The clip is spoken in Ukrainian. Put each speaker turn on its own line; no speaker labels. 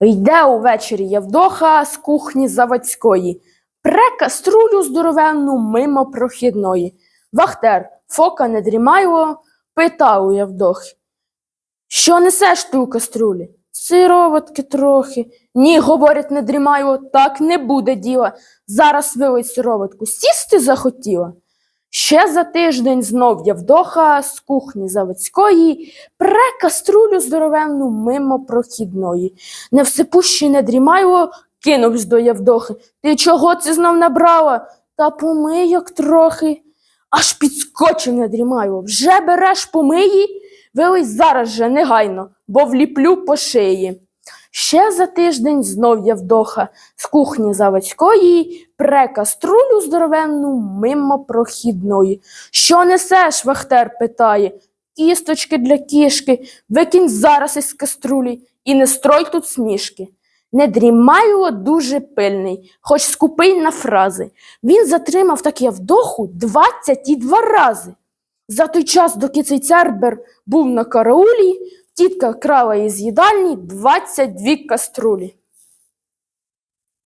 Йде увечері Євдоха з кухні заводської, пре каструлю здоровенну мимо прохідної. Вахтер, фока не дрімайло, питав у Євдохи. Що несеш ти у каструлі? Сироватки трохи. Ні, говорить, не дрімайло, так не буде діла. Зараз вилить сироватку. Сісти захотіла. Ще за тиждень знов Євдоха з кухні заводської пре каструлю здоровенну мимо прохідної. Невсипущий не дрімайло, кинувсь до Євдохи. Ти чого це знов набрала? Та помийок трохи. Аж підскочив не дрімайло. Вже береш помиї? Вилий зараз же негайно, бо вліплю по шиї. Ще за тиждень знов Євдоха з кухні заводської пре каструлю здоровенну мимо прохідної. Що несеш? Вахтер питає. Кісточки для кішки, викинь зараз із каструлі і не строй тут смішки. Не дрімайло дуже пильний, хоч скупий на фрази. Він затримав так Євдоху двадцять і два рази. За той час, доки цей цербер був на караулі, тітка крала із їдальні двадцять дві каструлі.